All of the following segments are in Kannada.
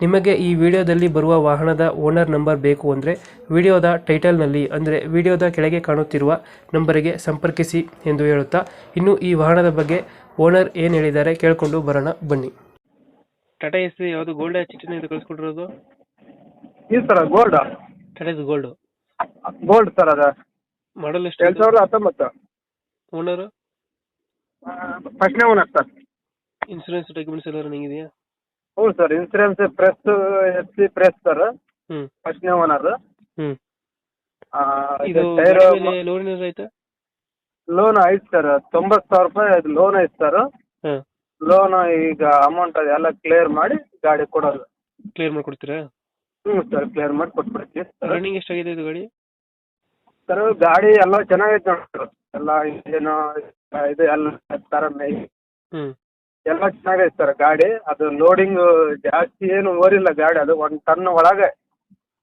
ನಿಮಗೆ ಈ ವಿಡಿಯೋದಲ್ಲಿ ಬರುವ ವಾಹನದ ಓನರ್ ನಂಬರ್ ಬೇಕು ಅಂದರೆ ವಿಡಿಯೋದ ಟೈಟಲ್ನಲ್ಲಿ ಅಂದರೆ ವಿಡಿಯೋದ ಕೆಳಗೆ ಕಾಣುತ್ತಿರುವ ನಂಬರಿಗೆ ಸಂಪರ್ಕಿಸಿ ಎಂದು ಹೇಳುತ್ತಾ ಇನ್ನು ಈ ವಾಹನದ ಬಗ್ಗೆ ಓನರ್ ಏನು ಹೇಳಿದ್ದಾರೆ ಕೇಳಿಕೊಂಡು ಬರೋಣ ಬನ್ನಿ. ಟಾಟಾ ಎಸ್ ಯಾವುದು ಗೋಲ್ಡ್ ಚಿಟ್ಟಿನ ಇದು ಕಳಿಸ್ಕೊಂಡಿರೋದು ಇದು sir gold Tata Ace gold gold sir ಅದ. ಮಾಡಲ್ ಎರಡು ಎಷ್ಟು ಸಾವಿರದ ಹತ್ತೊಂಬತ್ತು. ಓನರ್ ಫಸ್ಟ್ನೇ ಓನರ್ ಸರ್. ಇನ್ಸೂರೆನ್ಸ್ ಡಾಕ್ಯುಮೆಂಟ್ಸ್ ಎಲ್ಲ ರನ್ನಿಂಗ್ ಇದೆಯಾ ಹ್ಞೂ sir insurance fresh F C fresh sir ಹ್ಞೂ. ಫಸ್ಟ್ನೇ ಓನರ್ ಆ ಇದು ಟೈರ್ ಲೋನ್ ಏನಾದ್ರು ಆಯ್ತಾ? ಲೋನ್ ಐತೆ ಸರ್ ತೊಂಬತ್ತು ಸಾವಿರ ರೂಪಾಯಿ ಲೋನ್ ಐತೆ ಸರ್ ಹಾಂ. ಲೋನ್ ಈಗ ಅಮೌಂಟ್ ಅದೆಲ್ಲ ಕ್ಲಿಯರ್ ಮಾಡಿ ಗಾಡಿ ಕೊಡೋದು. ಕ್ಲಿಯರ್ ಮಾಡ್ಕೊಡ್ತೀರಾ? ಹ್ಞೂ ಸರ್ ಕ್ಲಿಯರ್ ಮಾಡಿ ಕೊಟ್ಬಿಡ್ತೀವಿ ಸರ್ ರನ್ನಿಂಗ್ ಎಷ್ಟಾಗಿದೆ ಇದು ಗಾಡಿ? ಸರ್ ಗಾಡಿ ಎಲ್ಲ ಚೆನ್ನಾಗೈತೆ ನೋಡಿ ಎಲ್ಲಾ ಎಲ್ಲ ಏನು ಇದು ಎಲ್ಲ ಥರ ಮೈ ಹ್ಞೂ. ಎಲ್ಲ ಚೆನ್ನಾಗೈತೆ ಸರ್ ಗಾಡಿ ಅದು ಲೋಡಿಂಗ್ ಜಾಸ್ತಿ ಏನು ಓರಿಲ್ಲ ಗಾಡಿ ಅದು ಒಂದು ಟನ್ ಒಳಗೆ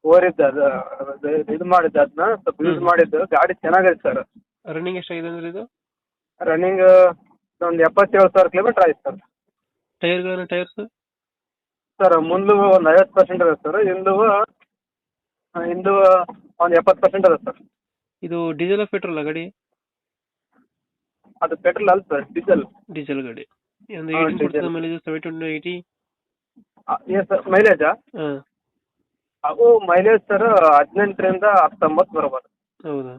ಓರಿದ್ದು ಅದು ಅದು ಇದು ಮಾಡಿದ್ದು ಅದನ್ನ ಸ್ವಲ್ಪ ಯೂಸ್ ಮಾಡಿದ್ದು. ಗಾಡಿ ಚೆನ್ನಾಗೈತೆ ಸರ್ ರನ್ನಿಂಗ್ ಎಷ್ಟಾಗಿದೆ ಅಂದ್ರೆ ಇದು? ರನ್ನಿಂಗ್ ಒಂದು ಎಪ್ಪತ್ತೇಳು ಸಾವಿರ ಕಿಲೋಮೀಟರ್ ಆಯ್ತು ಸರ್. ಟೈರ್ಗಳು ಟೈರ್ಸ್ ಸರ್ ಮುಂದು ಒಂದು ಐವತ್ತು ಪರ್ಸೆಂಟ್ ಇದೆ ಸರ್. ಇಂದು ಇಂದು ಒಂದು ಎಪ್ಪತ್ತು ಪರ್ಸೆಂಟ್ ಇದೆ ಸರ್. ಇದು ಡೀಸೆಲ್ ಪೆಟ್ರೋಲ್ ಗಾಡಿ? ಅದು ಪೆಟ್ರೋಲ್ ಅಲ್ಲ ಸರ್ ಡೀಸೆಲ್ ಡೀಸೆಲ್ ಗಾಡಿ. ಒಂದು ಏಯ್ಟೀನ್ ಕೊಡ್ತದೆ. ಮೈಲೇಜ್ ಸೆವೆನ್ ಟು ಏಯ್ಟಿ ಏನು ಸರ್ ಮೈಲೇಜಾ ಹಾಂ ಅವು ಮೈಲೇಜ್ ಸರ್ ಹದಿನೆಂಟರಿಂದ ಹತ್ತೊಂಬತ್ತು ಬರ್ಬೋದು ಹೌದಾ?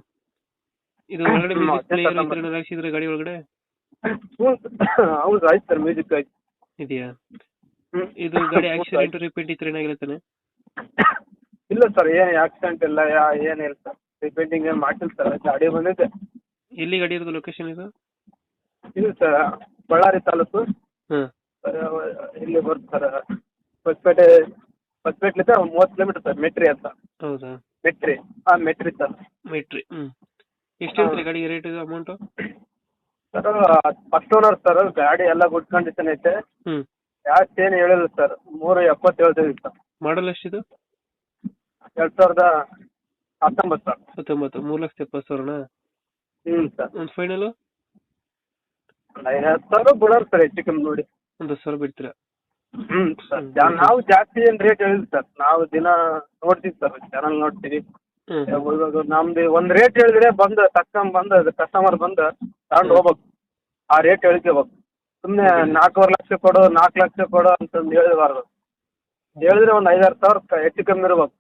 ಇದು ಒಳಗಡೆ ಮ್ಯೂಸಿಕ್ ಹಾಕ್ಸಿದ್ರೆ ಗಾಡಿ ಒಳಗಡೆ? ಹೌದು ಆಯ್ತು ಸರ್ ಮ್ಯೂಸಿಕ್ ಆಯ್ತು. ಇದೆಯಾ? ಇದು ಗಾಡಿ ಆಕ್ಸಿಡೆಂಟ್ ರಿಪೇಂಟ್ ಈ ಥರ ಇಲ್ಲ ಸರ್ ಏನು ಆಕ್ಸಿಡೆಂಟ್ ಇಲ್ಲ ಏನಿಲ್ಲ ಸರ್ ರಿಪೇಂಟಿಂಗ್ ಏನು ಮಾಡಿಲ್ಲ ಸರ್ ಗಾಡಿ ಬಂದಿದೆ. ಎಲ್ಲಿ ಗಾಡಿ ಇರೋದು ಲೊಕೇಶನ್ ಇದು? ಇದು ಸರ್ ಬಳ್ಳಾರಿ ತಾಲೂಕು. ಹ್ಮ್ ಇಲ್ಲಿ ಬರ್ತಾರ. ಸರ್ ಹೊಸಪೇಟೆ ಹೊಸಪೇಟ್ಲಿಂದ ಒಂದು ಮೂವತ್ತು ಕಿಲೋಮೀಟರ್ ಸರ್ ಮೆಟ್ರಿ ಅಂತ. ಹೌದಾ? ಮೆಟ್ರಿ. ಹಾಂ ಮೆಟ್ರಿ ಸರ್. ಮೆಟ್ರಿ ಹ್ಞೂ ಎಷ್ಟು ಹೇಳ್ತೀರಿ ಗಾಡಿಗೆ ರೇಟ್ ಇದು amount sir first owner sir ಗಾಡಿ ಎಲ್ಲ ಗುಡ್ ಕಂಡೀಷನ್ ಐತೆ. ಹ್ಞೂ ಜಾಸ್ತಿ ಏನು ಹೇಳಿಲ್ಲ ಸರ್ ಮೂರು ಎಪ್ಪತ್ತೇಳು ಸರ್. ಮಾಡಲ್ ಎಷ್ಟಿದು? ಎರಡ್ ಸಾವಿರದ ಹತ್ತೊಂಬತ್ತು ಸರ್. ಹತ್ತೊಂಬತ್ತು ಮೂರು ಲಕ್ಷದ ಎಪ್ಪತ್ತು ಸಾವಿರನಾ? ಹ್ಞೂ ಸರ್. ಒಂದು ಫೈನಲು ಐವತ್ತು ಸಾವಿರ ಬಿಡೋರು ಸರ್ ಹೆಚ್ಚು ಕಮ್ಮಿ ನೋಡಿ. ಒಂದು ಸಾವಿರ ಬಿಡ್ತೀರಾ? ಹ್ಞೂ ಸರ್ ಜಾ- ನಾವು ಜಾಸ್ತಿ ಏನು ರೇಟ್ ಹೇಳಿಲ್ಲ ಸರ್. ನಾವು ದಿನ ನೋಡ್ತೀವಿ ಸರ್ ಚಾನಲ್ ನೋಡ್ತೀವಿ. ಇವಾಗ ನಮ್ದು ಒಂದು ರೇಟ್ ಹೇಳಿದ್ರೆ ಬಂದು ತಕ್ಕಂಡ್ ಬಂದು ಕಸ್ಟಮರ್ ಬಂದು ತಗೊಂಡು ಹೋಗ್ಬೇಕು. ಆ ರೇಟ್ ಹೇಳ್ಕೋಬೇಕು ಸುಮ್ಮನೆ ನಾಲ್ಕೂವರೆ ಲಕ್ಷ ಕೊಡು ನಾಲ್ಕು ಲಕ್ಷ ಕೊಡು ಅಂತಂದು ಹೇಳಬಾರ್ದು ಹೇಳಿದ್ರೆ ಒಂದು ಐದಾರು ಸಾವಿರ ಕ- ಹೆಚ್ಚು ಕಮ್ಮಿ ಇರ್ಬೇಕು.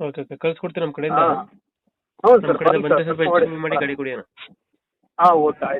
ಓಕೆ ಓಕೆ ಕಳ್ಸ್ಕೊಡ್ತೀನಿ ನಮ್ಮ ಕಡೆಯಿಂದ. ಹಾಂ. ಹ್ಞೂ ನಮ್ಮ ಸರ್ ಕಡೆಯಿಂದ ಬನ್ನಿ ಸರ್ ಸ್ವಲ್ಪ ಹೆಚ್ಚು ಕಮ್ಮಿ ಮಾಡಿ ಗಾಡಿ ಕೊಡಿ ಅಣ್ಣ. ಹಾಂ ಓಕೆ ಆಯ್ತು.